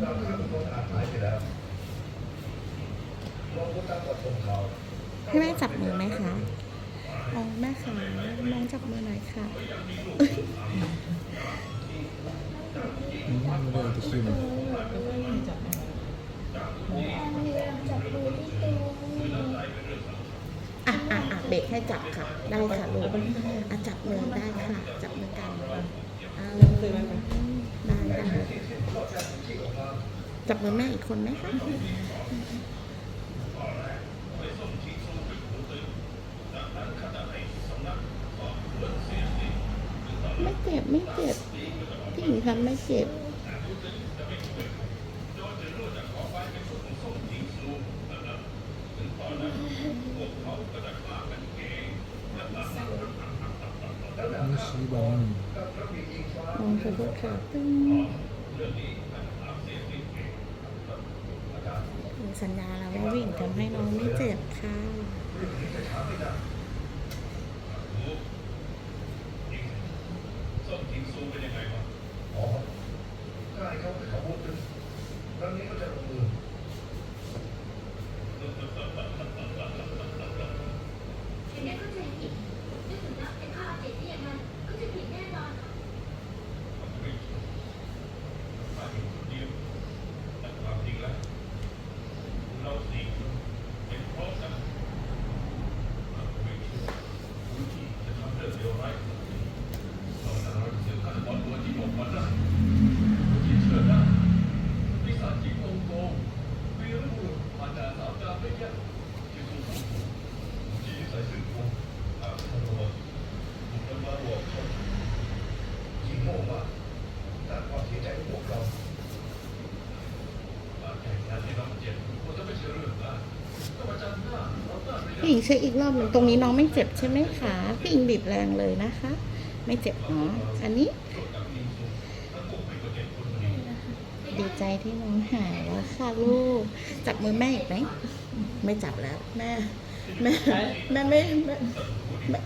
เราข้คนอาหายไปแล้วเราก็ตั้งกับของเขาให้แม่จับมือไหมคะอ๋อแม่ค่ะน้องจับมือหน่อยค่ะนี่มันเรื่องที่คิดมันจับมืออะอะอะเบรกให้จับค่ะ ได้ค่ะลูกอะจับมือได้ค่ะ จับมือกันอ่าลงเลย จับมือแม่อีกคนไหมคะไม่เจ็บไม่เจ็บพี่หญิงทำไม่เจ็บนี่ชี้บอลมองขอโทษค่ะตึ้ง สัญญาแล้วว่าวิ่งทำให้น้องไม่เจ็บค่ะได้เขาไปเขาพูดถึงครั้งนี้ก็จะลงมือ ถึงได้เข้าใจผิดนึกถึงนักเป็นข้าอาเจที่อย่างนั้นก็จะผิดแน่นอน จริงโง่มากสร้างความเสียใจให้พวกเรา อิงเช็คอีกรอบหนึ่งตรงนี้น้องไม่เจ็บใช่ไหมคะพี่อิงบีบแรงเลยนะคะ ไม่เจ็บเนาะอันนี้ ดีใจที่น้องหายแล้วค่ะลูก จับมือแม่อีกไหมไม่จับแล้ว แม่ แม่แม่ไม่แม่